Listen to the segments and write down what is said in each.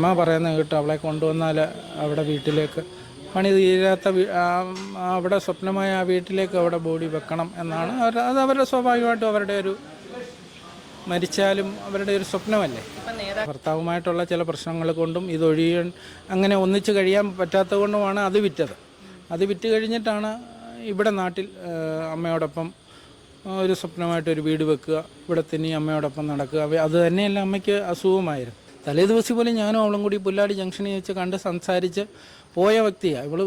അമ്മ പറയുന്ന കേട്ട് അവളെ കൊണ്ടുവന്നാൽ അവിടെ വീട്ടിലേക്ക്. പണി തീരാത്ത അവിടെ സ്വപ്നമായ ആ വീട്ടിലേക്ക് അവിടെ ബോഡി വെക്കണം എന്നാണ് അവർ അത് അവരുടെ സ്വാഭാവികമായിട്ടും അവരുടെ ഒരു മരിച്ചാലും അവരുടെ ഒരു സ്വപ്നമല്ലേ? ഭർത്താവുമായിട്ടുള്ള ചില പ്രശ്നങ്ങൾ കൊണ്ടും ഇതൊഴിയാൻ അങ്ങനെ ഒന്നിച്ച് കഴിയാൻ പറ്റാത്തത് കൊണ്ടുമാണ് അത് വിറ്റത്. അത് വിറ്റ് കഴിഞ്ഞിട്ടാണ് ഇവിടെ നാട്ടിൽ അമ്മയോടൊപ്പം ഒരു സ്വപ്നമായിട്ട് ഒരു വീട് വെക്കുക. ഇവിടെ തന്നെ അമ്മയോടൊപ്പം നടക്കുക. അത് തന്നെയല്ല അമ്മയ്ക്ക് അസുഖമായിരുന്നു. തലേ ദിവസം പോലും ഞാനും അവളും കൂടി പുല്ലാടി ജംഗ്ഷനിൽ വെച്ച് കണ്ട് സംസാരിച്ച് പോയ വ്യക്തിയാണ് ഇവൾ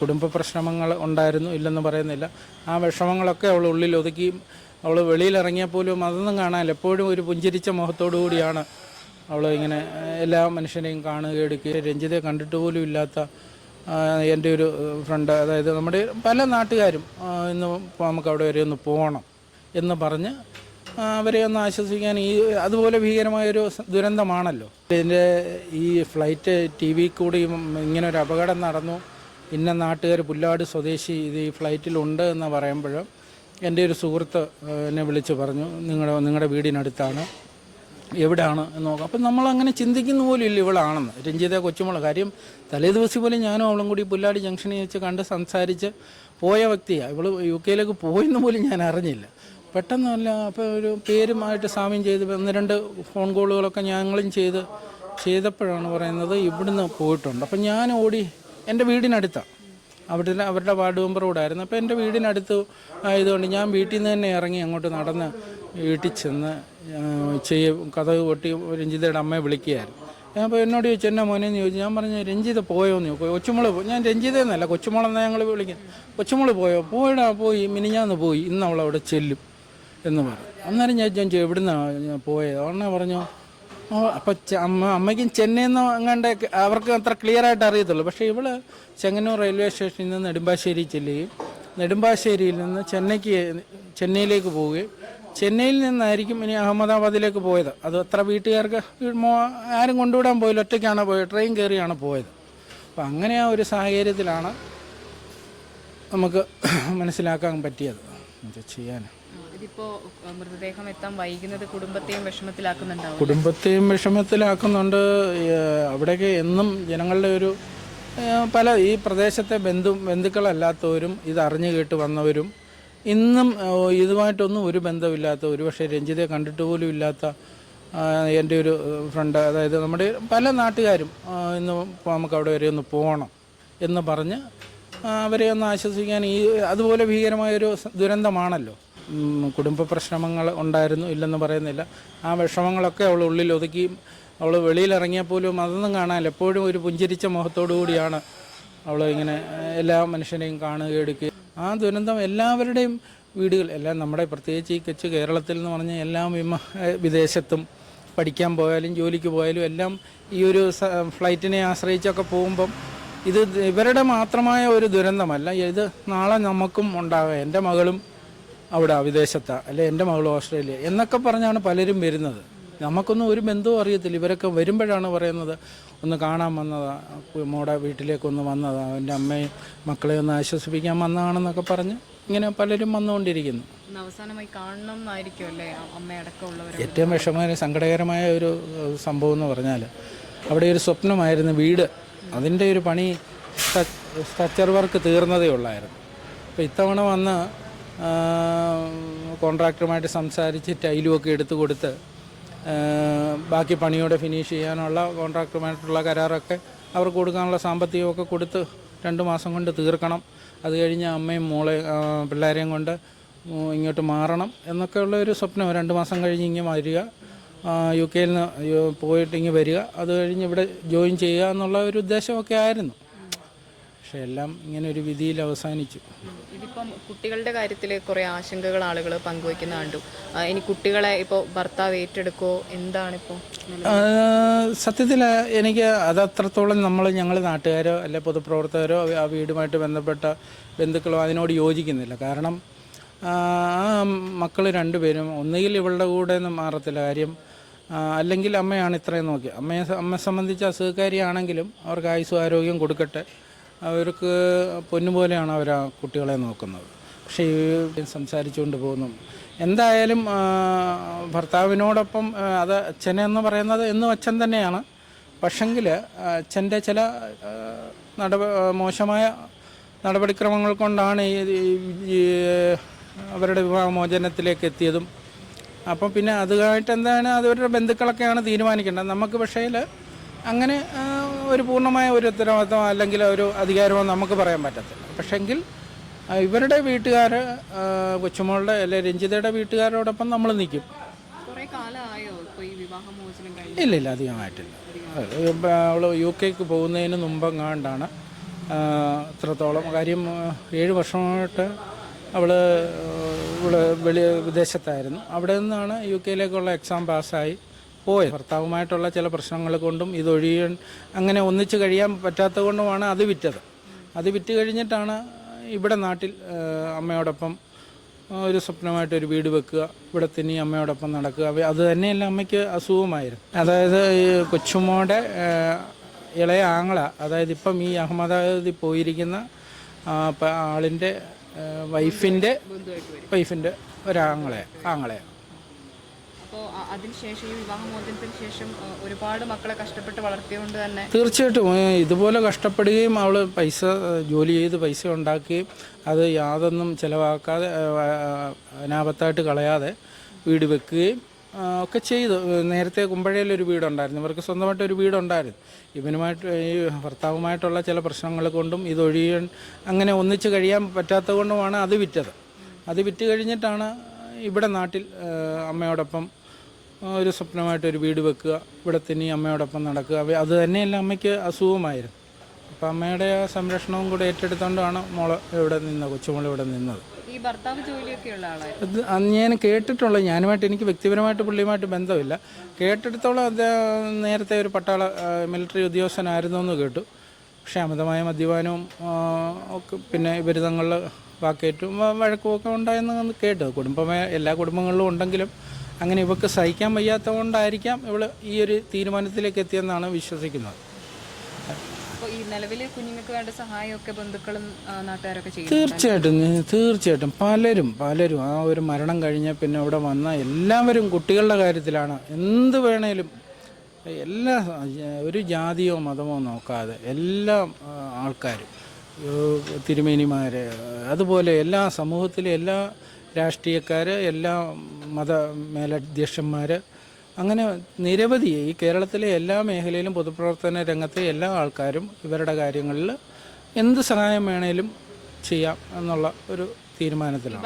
കുടുംബ പ്രശ്നങ്ങൾ ഉണ്ടായിരുന്നു ഇല്ലെന്ന് പറയുന്നില്ല. ആ വിഷമങ്ങളൊക്കെ അവൾ ഉള്ളിൽ ഒതുക്കി അവൾ വെളിയിലിറങ്ങിയാൽ പോലും അതൊന്നും കാണാൻ എപ്പോഴും ഒരു പുഞ്ചിരിച്ച മുഖത്തോടു കൂടിയാണ് അവൾ ഇങ്ങനെ എല്ലാ മനുഷ്യനെയും കാണുക എടുക്കുക. രഞ്ജിതയെ കണ്ടിട്ട് പോലും ഇല്ലാത്ത എന്റെ ഒരു ഫ്രണ്ട് അതായത് നമ്മുടെ പല നാട്ടുകാരും ഇന്ന് നമുക്ക് അവിടെ വരെ ഒന്ന് പോകണം എന്ന് പറഞ്ഞ് അവരെ ഒന്ന് ആശ്വസിക്കാൻ ഈ അതുപോലെ ഭീകരമായൊരു ദുരന്തമാണല്ലോ. ഇതിന്റെ ഈ ഫ്ലൈറ്റ് ടി വി കൂടിയും ഇങ്ങനെ ഒരു അപകടം നടന്നു. ഇന്ന നാട്ടുകാർ പുല്ലാട് സ്വദേശി ഇത് ഈ ഫ്ലൈറ്റിലുണ്ട് എന്ന് പറയുമ്പോൾ എന്റെ ഒരു സുഹൃത്ത് എന്നെ വിളിച്ച് പറഞ്ഞു നിങ്ങളുടെ നിങ്ങളുടെ വീടിനടുത്താണ്. എവിടെയാണ് എന്ന് നോക്കാം. അപ്പം നമ്മൾ അങ്ങനെ ചിന്തിക്കുന്ന പോലും ഇല്ല ഇവളാണെന്ന്. രഞ്ജിത കൊച്ചുമുള കാര്യം തലേ ദിവസം പോലും ഞാനും അവളും കൂടി പുല്ലാടി ജംഗ്ഷനിൽ വെച്ച് കണ്ട് സംസാരിച്ച് പോയ വ്യക്തിയാണ് ഇവൾ യു കെയിലേക്ക് പോയെന്ന് പോലും ഞാൻ അറിഞ്ഞില്ല. പെട്ടെന്നല്ല അപ്പോൾ ഒരു പേരുമായിട്ട് സാമ്യം ചെയ്ത് ഒന്ന് രണ്ട് ഫോൺ കോളുകളൊക്കെ ഞങ്ങളും ചെയ്ത് ചെയ്തപ്പോഴാണ് പറയുന്നത് ഇവിടുന്ന് പോയിട്ടുണ്ട്. അപ്പം ഞാൻ ഓടി എന്റെ വീടിനടുത്താണ് അവിടെ അവരുടെ വാർഡ് മെമ്പർ കൂടെ ആയിരുന്നു. അപ്പോൾ എന്റെ വീടിനടുത്ത് ആയതുകൊണ്ട് ഞാൻ വീട്ടിൽ നിന്ന് തന്നെ ഇറങ്ങി അങ്ങോട്ട് നടന്ന് വീട്ടിൽ ചെന്ന് ചെയ്യ കഥ കൊട്ടി രഞ്ജിതയുടെ അമ്മയെ വിളിക്കുകയായിരുന്നു. ഞാൻ അപ്പോൾ എന്നോട് ചോദിച്ചു എന്നാ മോനെ? എന്ന് ചോദിച്ചു. ഞാൻ പറഞ്ഞു രഞ്ജിത പോയോ? എന്ന് ചോദിക്കും ഞാൻ രഞ്ജിത എന്നല്ല കൊച്ചുമോളെന്നാണ് ഞങ്ങൾ വിളിക്കുന്നത്. കൊച്ചുമോൾ പോയോ? പോയിടാ പോയി. മിനിഞ്ഞാന്ന് പോയി. ഇന്ന് അവളവിടെ ചെല്ലും. എന്ന് പറഞ്ഞു. അന്നേരം ഞാൻ ചോദിച്ചു എവിടുന്നാണ് പോയത്? ഉടനെ പറഞ്ഞു ഓ അപ്പോൾ അമ്മ അമ്മയ്ക്കും ചെന്നൈയിൽ നിന്ന് അങ്ങാണ്ട് അവർക്ക് അത്ര ക്ലിയർ ആയിട്ട് അറിയത്തുള്ളൂ. പക്ഷേ ഇവൾ ചെങ്ങന്നൂർ റെയിൽവേ സ്റ്റേഷനിൽ നിന്ന് നെടുമ്പാശ്ശേരി ചെല്ലുകയും നെടുമ്പാശ്ശേരിയിൽ നിന്ന് ചെന്നൈക്ക് ചെന്നൈയിലേക്ക് പോവുകയും ചെന്നൈയിൽ നിന്നായിരിക്കും ഇനി അഹമ്മദാബാദിലേക്ക് പോയത്. അത് അത്ര വീട്ടുകാർക്ക് ആരും കൊണ്ടുവിടാൻ പോയില്ല ഒറ്റയ്ക്കാണ് പോയത് ട്രെയിൻ കയറിയാണ് പോയത്. അപ്പം അങ്ങനെ ആ ഒരു സാഹചര്യത്തിലാണ് നമുക്ക് മനസ്സിലാക്കാൻ പറ്റിയത്. ചെയ്യാൻ ഇതിപ്പോ മൃതദേഹം എത്താൻ വൈകുന്നത് കുടുംബത്തെയും വിഷമത്തിലാക്കുന്നുണ്ടാവും. കുടുംബത്തെയും വിഷമത്തിലാക്കുന്നുണ്ട്. അവിടെയൊക്കെ എന്നും ജനങ്ങളുടെ ഒരു പല ഈ പ്രദേശത്തെ ബന്ധു ബന്ധുക്കളല്ലാത്തവരും ഇത് അറിഞ്ഞു കേട്ട് വന്നവരും ഇന്നും ഇതുമായിട്ടൊന്നും ഒരു ബന്ധമില്ലാത്ത ഒരു പക്ഷേ രഞ്ജിതയെ കണ്ടിട്ട് പോലും ഇല്ലാത്ത എന്റെ ഒരു ഫ്രണ്ട് അതായത് നമ്മുടെ പല നാട്ടുകാരും ഇന്ന് നമുക്ക് അവിടെ വരെ ഒന്ന് പോകണം എന്ന് പറഞ്ഞ് അവരെ ഒന്ന് ആശ്വസിക്കാൻ ഈ അതുപോലെ ഭീകരമായൊരു ദുരന്തമാണല്ലോ. കുടുംബ പ്രശ്നങ്ങൾ ഉണ്ടായിരുന്നു ഇല്ലെന്ന് പറയുന്നില്ല. ആ വിഷമങ്ങളൊക്കെ അവൾ ഉള്ളിൽ ഒതുക്കി അവൾ വെളിയിലിറങ്ങിയാൽ പോലും അതൊന്നും കാണാൻ എപ്പോഴും ഒരു പുഞ്ചിരിച്ച മുഖത്തോടു കൂടിയാണ് അവൾ ഇങ്ങനെ എല്ലാ മനുഷ്യനെയും കാണുക എടുക്കുക. ആ ദുരന്തം എല്ലാവരുടെയും വീടുകൾ എല്ലാം നമ്മുടെ പ്രത്യേകിച്ച് ഈ കൊച്ചു കേരളത്തിൽ എന്ന് പറഞ്ഞാൽ എല്ലാം വിമ വിദേശത്തും പഠിക്കാൻ പോയാലും ജോലിക്ക് പോയാലും എല്ലാം ഈ ഒരു ഫ്ലൈറ്റിനെ ആശ്രയിച്ചൊക്കെ പോകുമ്പം ഇത് ഇവരുടെ മാത്രമായ ഒരു ദുരന്തമല്ല ഇത് നാളെ നമുക്കും ഉണ്ടാകുക എന്റെ മകളും അവിടെ വിദേശത്ത അല്ലെ എന്റെ മകൾ ഓസ്ട്രേലിയ എന്നൊക്കെ പറഞ്ഞാണ് പലരും വരുന്നത്. നമുക്കൊന്നും ഒരു ബന്ധവും അറിയത്തില്ല. ഇവരൊക്കെ വരുമ്പോഴാണ് പറയുന്നത് ഒന്ന് കാണാൻ വന്നതാ മോടെ വീട്ടിലേക്കൊന്ന് വന്നതാ എന്റെ അമ്മയും മക്കളെ ഒന്ന് ആശ്വസിപ്പിക്കാൻ വന്നതാണെന്നൊക്കെ പറഞ്ഞ് ഇങ്ങനെ പലരും വന്നുകൊണ്ടിരിക്കുന്നു. അവസാനമായി കാണണം എന്നായിരിക്കും അല്ലേ അമ്മയടക്കമുള്ളവർ ഏറ്റവും വിഷമകര സങ്കടകരമായ ഒരു സംഭവം എന്ന് പറഞ്ഞാൽ അവിടെ ഒരു സ്വപ്നമായിരുന്നു വീട്. അതിന്റെ ഒരു പണി സ്ട്രക്ചർ വർക്ക് തീർന്നതേ ഉള്ളായിരുന്നു. അപ്പോൾ ഇത്തവണ വന്ന് കോൺട്രാക്ടറുമായിട്ട് സംസാരിച്ച് ടൈലുമൊക്കെ എടുത്തു കൊടുത്ത് ബാക്കി പണിയോടെ ഫിനിഷ് ചെയ്യാനുള്ള കോൺട്രാക്ടറുമായിട്ടുള്ള കരാറൊക്കെ അവർക്ക് കൊടുക്കാനുള്ള സാമ്പത്തികമൊക്കെ കൊടുത്ത് രണ്ട് മാസം കൊണ്ട് തീർക്കണം. അത് കഴിഞ്ഞ് അമ്മയും മോളെ പിള്ളേരെയും കൊണ്ട് ഇങ്ങോട്ട് മാറണം എന്നൊക്കെയുള്ള ഒരു സ്വപ്നം. രണ്ട് മാസം കഴിഞ്ഞ് ഇങ്ങനെ വരിക യു കെയിൽ നിന്ന് പോയിട്ട് ഇങ്ങനെ വരിക. അത് കഴിഞ്ഞ് ഇവിടെ ജോയിൻ ചെയ്യുക എന്നുള്ള ഒരു ഉദ്ദേശമൊക്കെ ആയിരുന്നു. പക്ഷെ എല്ലാം ഇങ്ങനെ ഒരു വിധിയിൽ അവസാനിച്ചു. ഇതിപ്പം കുട്ടികളുടെ കാര്യത്തിൽ കുറേ ആശങ്കകൾ ആളുകൾ പങ്കുവയ്ക്കുന്ന കണ്ടു. ഇനി കുട്ടികളെ ഇപ്പോൾ ഭർത്താവ് ഏറ്റെടുക്കോ എന്താണ് ഇപ്പോൾ സത്യത്തിൽ എനിക്ക് അതത്രത്തോളം അത്രത്തോളം നമ്മൾ ഞങ്ങൾ നാട്ടുകാരോ അല്ലെ പൊതുപ്രവർത്തകരോ ആ വീടുമായിട്ട് ബന്ധപ്പെട്ട ബന്ധുക്കളോ അതിനോട് യോജിക്കുന്നില്ല. കാരണം ആ മക്കൾ രണ്ടുപേരും ഒന്നുകിൽ ഇവളുടെ കൂടെ ഒന്നും മാറത്തില്ല കാര്യം അല്ലെങ്കിൽ അമ്മയാണ് ഇത്രയും നോക്കി അമ്മയെ അമ്മയെ സംബന്ധിച്ച് അസുഖക്കാരിയാണെങ്കിലും അവർക്ക് ആയുസ്സും ആരോഗ്യം കൊടുക്കട്ടെ. അവർക്ക് പൊന്നുപോലെയാണ് അവർ ആ കുട്ടികളെ നോക്കുന്നത്. പക്ഷേ ഈ സംസാരിച്ചുകൊണ്ട് പോകുന്നു. എന്തായാലും ഭർത്താവിനോടൊപ്പം അത് അച്ഛനെന്ന് പറയുന്നത് എന്നും അച്ഛൻ തന്നെയാണ്. പക്ഷെങ്കിൽ അച്ഛന്റെ ചില നട നടപ മോശമായ നടപടിക്രമങ്ങൾ കൊണ്ടാണ് ഈ അവരുടെ വിവാഹമോചനത്തിലേക്ക് എത്തിയതും. അപ്പം പിന്നെ അതുമായിട്ട് എന്താണ് അവരുടെ ബന്ധുക്കളൊക്കെയാണ് തീരുമാനിക്കേണ്ടത്. നമുക്ക് പക്ഷേ അങ്ങനെ ഒരു പൂർണമായ ഒരു ഉത്തരവാദിത്വം അല്ലെങ്കിൽ ഒരു അധികാരമോ നമുക്ക് പറയാൻ പറ്റത്തില്ല. പക്ഷെങ്കിൽ ഇവരുടെ വീട്ടുകാർ കൊച്ചുമോളുടെ അല്ലെ രഞ്ജിതയുടെ വീട്ടുകാരോടൊപ്പം നമ്മൾ നിൽക്കും. ഇല്ല ഇല്ല അധികമായിട്ടില്ല അവൾ യു കെക്ക് പോകുന്നതിന് മുമ്പെങ്ങാണ്ടാണ് ഇത്രത്തോളം കാര്യം ഏഴ് വർഷമായിട്ട് അവൾ ഇവിടെ വെളി വിദേശത്തായിരുന്നു. അവിടെ നിന്നാണ് യു കെയിലേക്കുള്ള എക്സാം പാസ്സായി. പോയത് ഭർത്താവുമായിട്ടുള്ള ചില പ്രശ്നങ്ങൾ കൊണ്ടും ഇതൊഴിയാൻ അങ്ങനെ ഒന്നിച്ച് കഴിയാൻ പറ്റാത്തത് കൊണ്ടുമാണ് അത് വിറ്റത്. അത് വിറ്റ് കഴിഞ്ഞിട്ടാണ് ഇവിടെ നാട്ടിൽ അമ്മയോടൊപ്പം ഒരു സ്വപ്നമായിട്ട് ഒരു വീട് വെക്കുക. ഇവിടെ തന്നെ അമ്മയോടൊപ്പം നടക്കുക. അത് തന്നെയല്ല അമ്മയ്ക്ക് അസുഖമായിരുന്നു അതായത് ഈ കൊച്ചുമോടെ ഇളയ ആങ്ങള അതായത് ഇപ്പം ഈ അഹമ്മദാബാദിൽ പോയിരിക്കുന്ന ആളിന്റെ വൈഫിന്റെ വൈഫിന്റെ ഒരാങ്ങളെ ആങ്ങളെ അപ്പോൾ അതിനുശേഷം ഈ വിവാഹമോചനത്തിന് ശേഷം ഒരുപാട് മക്കളെ കഷ്ടപ്പെട്ട് വളർത്തിയതുകൊണ്ട് തന്നെ തീർച്ചയായിട്ടും. ഇതുപോലെ കഷ്ടപ്പെടുകയും അവൾ പൈസ ജോലി ചെയ്ത് പൈസ ഉണ്ടാക്കുകയും അത് യാതൊന്നും ചിലവാക്കാതെ അനാപത്തായിട്ട് കളയാതെ വീട് വെക്കുകയും ഒക്കെ ചെയ്തു. നേരത്തെ കുമ്പഴയിൽ ഒരു വീടുണ്ടായിരുന്നു. ഇവർക്ക് സ്വന്തമായിട്ട് ഒരു വീടുണ്ടായിരുന്നു. ഇവനുമായിട്ട് ഈ ഭർത്താവുമായിട്ടുള്ള ചില പ്രശ്നങ്ങൾ കൊണ്ടും ഇതൊഴിയാൻ അങ്ങനെ ഒന്നിച്ച് കഴിയാൻ പറ്റാത്തത് കൊണ്ടുമാണ് അത് വിറ്റത്. അത് വിറ്റ് കഴിഞ്ഞിട്ടാണ് ഇവിടെ നാട്ടിൽ അമ്മയോടൊപ്പം ഒരു സ്വപ്നമായിട്ട് ഒരു വീട് വെക്കുക. ഇവിടെ തന്നെ അമ്മയോടൊപ്പം നടക്കുക. അത് തന്നെയല്ല അമ്മയ്ക്ക് അസുഖമായിരുന്നു അപ്പം അമ്മയുടെ ആ സംരക്ഷണവും കൂടെ ഏറ്റെടുത്തുകൊണ്ടാണ് മോൾ ഇവിടെ നിന്നത് കൊച്ചുമോൾ ഇവിടെ നിന്നത്. ഈ ഭർത്താവ് ജോലിയൊക്കെ ഉള്ള ആളാണ് അത് ഞാൻ കേട്ടിട്ടുള്ള ഞാനുമായിട്ട് എനിക്ക് വ്യക്തിപരമായിട്ട് പുള്ളിയുമായിട്ട് ബന്ധമില്ല. കേട്ടിടത്തോളം അദ്ദേഹം നേരത്തെ ഒരു പട്ടാള മിലിറ്ററി ഉദ്യോഗസ്ഥനായിരുന്നു എന്ന് കേട്ടു. പക്ഷേ അമിതമായ മദ്യപാനവും ഒക്കെ പിന്നെ ഇവർ തങ്ങളിൽ വാക്കേറ്റും വഴക്കുമൊക്കെ ഉണ്ടായെന്ന് കേട്ടു. കുടുംബമേ എല്ലാ കുടുംബങ്ങളിലും ഉണ്ടെങ്കിലും അങ്ങനെ ഇവക്ക് സഹിക്കാൻ വയ്യാത്ത കൊണ്ടായിരിക്കാം ഇവൾ ഈ ഒരു തീരുമാനത്തിലേക്ക് എത്തിയെന്നാണ് വിശ്വസിക്കുന്നത്. ഈ നിലവിൽ കുഞ്ഞുങ്ങൾക്ക് വേണ്ട സഹായമൊക്കെ ബന്ധുക്കളും ആ, നാട്ടുകാരൊക്കെ ചെയ്യും തീർച്ചയായിട്ടും തീർച്ചയായിട്ടും. പലരും പലരും ആ ഒരു മരണം കഴിഞ്ഞ പിന്നെ ഇവിടെ വന്ന എല്ലാവരും കുട്ടികളുടെ കാര്യത്തിലാണ്. എന്ത് വേണേലും എല്ലാ ഒരു ജാതിയോ മതമോ നോക്കാതെ എല്ലാ ആൾക്കാരും തിരുമേനിമാർ അതുപോലെ എല്ലാ സമൂഹത്തിലെ എല്ലാ രാഷ്ട്രീയക്കാർ എല്ലാ മത മേലധ്യക്ഷന്മാർ അങ്ങനെ നിരവധി ഈ കേരളത്തിലെ എല്ലാ മേഖലയിലും പൊതുപ്രവർത്തന രംഗത്തെ എല്ലാ ആൾക്കാരും ഇവരുടെ കാര്യങ്ങളിൽ എന്ത് സഹായം വേണേലും ചെയ്യാം എന്നുള്ള ഒരു തീരുമാനത്തിലാണ്.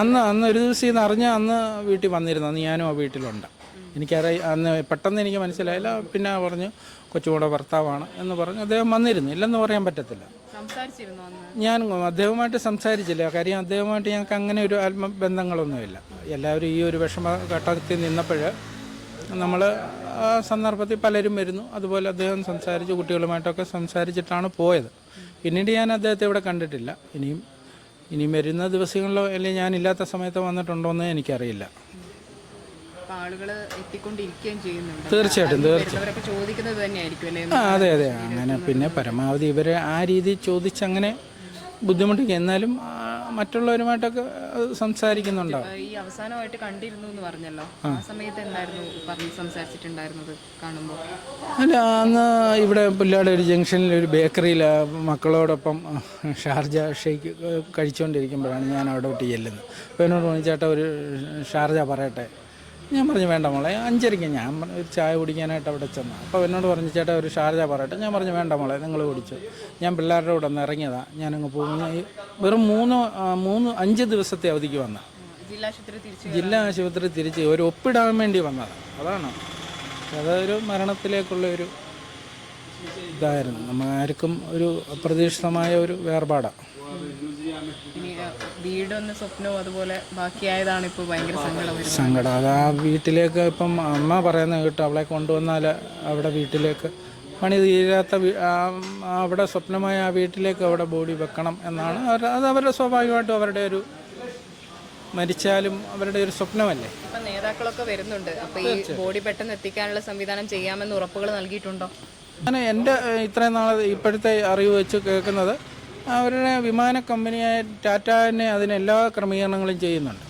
അന്ന് അന്ന് ഒരു ദിവസം ഇത് അറിഞ്ഞ അന്ന് വീട്ടിൽ വന്നിരുന്നു. അന്ന് ഞാനും ആ വീട്ടിലുണ്ട്. എനിക്കറിയ അന്ന് പെട്ടെന്ന് എനിക്ക് മനസ്സിലായില്ല. പിന്നെ പറഞ്ഞു കൊച്ചുകൂടെ ഭർത്താവാണ് എന്ന് പറഞ്ഞു. അദ്ദേഹം വന്നിരുന്നു. ഇല്ലെന്ന് പറയാൻ പറ്റത്തില്ല. ഞാൻ അദ്ദേഹവുമായിട്ട് സംസാരിച്ചില്ല. കാര്യം അദ്ദേഹവുമായിട്ട് ഞങ്ങൾക്ക് അങ്ങനെ ഒരു ആത്മബന്ധങ്ങളൊന്നുമില്ല. എല്ലാവരും ഈ ഒരു വിഷമ ഘട്ടത്തിൽ നിന്നപ്പോൾ നമ്മൾ ആ സന്ദർഭത്തിൽ പലരും വരുന്നു. അതുപോലെ അദ്ദേഹം സംസാരിച്ച് കുട്ടികളുമായിട്ടൊക്കെ സംസാരിച്ചിട്ടാണ് പോയത്. പിന്നീട് ഞാൻ അദ്ദേഹത്തെ ഇവിടെ കണ്ടിട്ടില്ല. ഇനിയും ഇനിയും വരുന്ന ദിവസങ്ങളിലോ അല്ലെങ്കിൽ ഞാനില്ലാത്ത സമയത്ത് വന്നിട്ടുണ്ടോ എന്ന് എനിക്കറിയില്ല. ആളുകൾ എത്തിക്കൊണ്ടിരിക്കുകയും ചെയ്യുന്നുണ്ട്. തീർച്ചയായിട്ടും തീർച്ചയായിട്ടും. ചോദിക്കുന്നത് തന്നെയായിരിക്കും അല്ലേ? ആ അതെ അതെ. അങ്ങനെ പിന്നെ പരമാവധി ഇവരെ ആ രീതി ചോദിച്ചങ്ങനെ ബുദ്ധിമുട്ടിക്കുക എന്നാലും മറ്റുള്ളവരുമായിട്ടൊക്കെ സംസാരിക്കുന്നുണ്ടോ സംസാരിക്കുന്നുണ്ടാവും. ഈ അവസാനമായിട്ട് കണ്ടിരുന്നു എന്ന് പറഞ്ഞല്ലോ. ആ. സമയത്ത് എന്തായിരുന്നു പറഞ്ഞ് സംസാരിച്ചിട്ടുണ്ടായിരുന്നത് കാണുമ്പോൾ അല്ല അന്ന് ഇവിടെ പുല്ലാട് ഒരു ജംഗ്ഷനിൽ ഒരു ബേക്കറിയിൽ മക്കളോടൊപ്പം ഷാർജ ഷേക്ക് കഴിച്ചുകൊണ്ടിരിക്കുമ്പോഴാണ് ഞാൻ അവിടെ വിട്ട് ചെല്ലുന്നത്. അപ്പോൾ എന്നോട് പറഞ്ഞു ഒരു ഷാർജ പറയട്ടെ. ഞാൻ പറഞ്ഞു വേണ്ട മോളെ അഞ്ചരയ്ക്ക് ഞാൻ ഒരു ചായ കുടിക്കാനായിട്ട് അവിടെ ചെന്നു. അപ്പോൾ എന്നോട് പറഞ്ഞു ചേട്ടാ ഒരു ഷാർജ പറയട്ടെ. ഞാൻ പറഞ്ഞു വേണ്ട മോളെ നിങ്ങൾ കുടിച്ചു. ഞാൻ പിള്ളേരുടെ കൂടെ ഒന്ന് ഇറങ്ങിയതാണ് ഞാനങ്ങ് പോകുന്ന വെറും മൂന്ന് മൂന്ന് അഞ്ച് ദിവസത്തെ അവധിക്ക് വന്ന. ജില്ലാ ആശുപത്രി തിരിച്ച് ഒരു ഒപ്പിടാൻ വേണ്ടി വന്നതാണ് അതാണ്. അതൊരു മരണത്തിലേക്കുള്ള ഒരു ഇതായിരുന്നു. നമ്മൾ ആർക്കും ഒരു അപ്രതീക്ഷിതമായ ഒരു വേർപാടാണ് ഇനി വീടൊന്ന് സ്വപ്നവും അതുപോലെ ബാക്കിയായതാണ് ഇപ്പോൾ ഭയങ്കര സങ്കടം അത് ആ വീട്ടിലേക്ക് ഇപ്പം അമ്മ പറയുന്ന കേട്ടോ അവളെ കൊണ്ടുവന്നാൽ അവിടെ വീട്ടിലേക്ക് പണി തീരാത്ത അവിടെ സ്വപ്നമായ ആ വീട്ടിലേക്ക് അവിടെ ബോഡി വെക്കണം എന്നാണ് അവർ അത് അവരുടെ സ്വാഭാവികമായിട്ടും അവരുടെ ഒരു മരിച്ചാലും അവരുടെ ഒരു സ്വപ്നമല്ലേ? ഇപ്പം നേതാക്കളൊക്കെ വരുന്നുണ്ട്. അപ്പോൾ ഈ ബോഡി പെട്ടെന്ന് എത്തിക്കാനുള്ള സംവിധാനം ചെയ്യാമെന്ന് ഉറപ്പുകൾ നൽകിയിട്ടുണ്ടോ? ഞാൻ എന്റെ ഇത്രയും നാൾ ഇപ്പോഴത്തെ അറിവ് വെച്ച് കേൾക്കുന്നത് അവരുടെ വിമാന കമ്പനിയായ ടാറ്റ തന്നെ അതിന് എല്ലാ ക്രമീകരണങ്ങളും ചെയ്യുന്നുണ്ട്.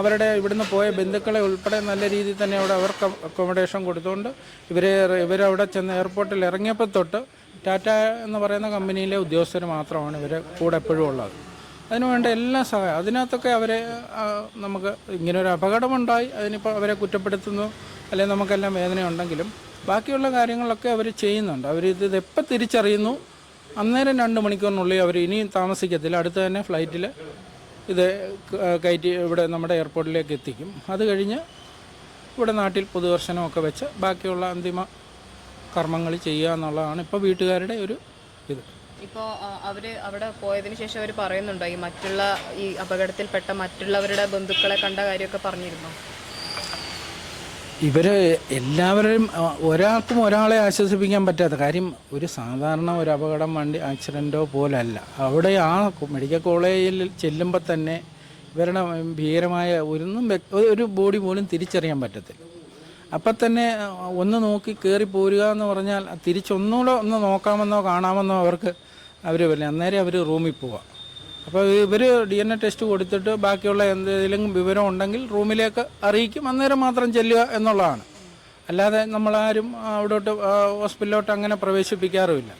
അവരുടെ ഇവിടുന്ന് പോയ ബന്ധുക്കളെ ഉൾപ്പെടെ നല്ല രീതിയിൽ തന്നെ അവിടെ അവർക്ക് അക്കോമഡേഷൻ കൊടുത്തുകൊണ്ട് ഇവരെ ഇവരവിടെ ചെന്ന് എയർപോർട്ടിൽ ഇറങ്ങിയപ്പോൾ തൊട്ട് ടാറ്റ എന്ന് പറയുന്ന കമ്പനിയിലെ ഉദ്യോഗസ്ഥർ മാത്രമാണ് ഇവരെ കൂടെ എപ്പോഴും ഉള്ളത്. അതിനുവേണ്ട എല്ലാ സഹായം അതിനകത്തൊക്കെ അവരെ നമുക്ക് ഇങ്ങനെ ഒരു അപകടമുണ്ടായി അതിനിപ്പോൾ അവരെ കുറ്റപ്പെടുത്തുന്നു അല്ലെങ്കിൽ നമുക്കെല്ലാം വേദനയുണ്ടെങ്കിലും ബാക്കിയുള്ള കാര്യങ്ങളൊക്കെ അവർ ചെയ്യുന്നുണ്ട്. അവർ ഇത് എപ്പോൾ തിരിച്ചറിയുന്നു അന്നേരം രണ്ട് മണിക്കൂറിനുള്ളിൽ അവർ ഇനിയും താമസിക്കത്തില്ല. അടുത്ത് തന്നെ ഫ്ലൈറ്റിൽ ഇത് കയറ്റി ഇവിടെ നമ്മുടെ എയർപോർട്ടിലേക്ക് എത്തിക്കും. അത് കഴിഞ്ഞ് ഇവിടെ നാട്ടിൽ പൊതുദർശനമൊക്കെ വെച്ച് ബാക്കിയുള്ള അന്തിമ കർമ്മങ്ങൾ ചെയ്യുക എന്നുള്ളതാണ് ഇപ്പോൾ വീട്ടുകാരുടെ ഒരു ഇത്. ഇപ്പോൾ അവർ അവിടെ പോയതിന് ശേഷം അവർ പറയുന്നുണ്ടോ ഈ മറ്റുള്ള ഈ അപകടത്തിൽപ്പെട്ട മറ്റുള്ളവരുടെ ബന്ധുക്കളെ കണ്ട കാര്യമൊക്കെ പറഞ്ഞിരുന്നോ? ഇവർ എല്ലാവരും ഒരാൾക്കും ഒരാളെ ആശ്വസിപ്പിക്കാൻ പറ്റാത്ത കാര്യം ഒരു സാധാരണ ഒരു അപകടം വണ്ടി ആക്സിഡന്റോ പോലല്ല. അവിടെ ആ മെഡിക്കൽ കോളേജിൽ ചെല്ലുമ്പോൾ തന്നെ ഇവരുടെ ഭീകരമായ ഒന്നും ഒരു ബോഡി പോലും തിരിച്ചറിയാൻ പറ്റത്തില്ല. അപ്പം തന്നെ ഒന്ന് നോക്കി കയറി പോരുക എന്ന് പറഞ്ഞാൽ തിരിച്ചൊന്നുകൂടെ ഒന്ന് നോക്കാമെന്നോ കാണാമെന്നോ അവർക്ക് അവർ വരില്ല. അന്നേരം അവർ റൂമിൽ പോവാം. അപ്പോൾ ഇവർ ഡി എൻ എ ടെസ്റ്റ് കൊടുത്തിട്ട് ബാക്കിയുള്ള എന്തെങ്കിലും വിവരം ഉണ്ടെങ്കിൽ റൂമിലേക്ക് അറിയിക്കും. അന്നേരം മാത്രം ചെല്ലുക എന്നുള്ളതാണ്. അല്ലാതെ നമ്മളാരും അവിടോട്ട് ഹോസ്പിറ്റലിലോട്ട് അങ്ങനെ പ്രവേശിപ്പിക്കാറുമില്ല.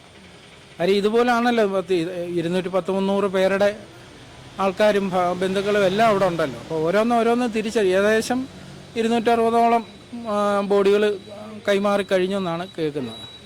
കാര്യം ഇതുപോലാണല്ലോ പത്ത് ഇരുന്നൂറ്റി പത്ത് മുന്നൂറ് പേരുടെ ആൾക്കാരും ബന്ധുക്കളും എല്ലാം അവിടെ ഉണ്ടല്ലോ. അപ്പോൾ ഓരോന്ന് ഓരോന്ന് തിരിച്ചറി ഏകദേശം ഇരുന്നൂറ്ററുപതോളം ബോഡികൾ കൈമാറി കഴിഞ്ഞു എന്നാണ് കേൾക്കുന്നത്.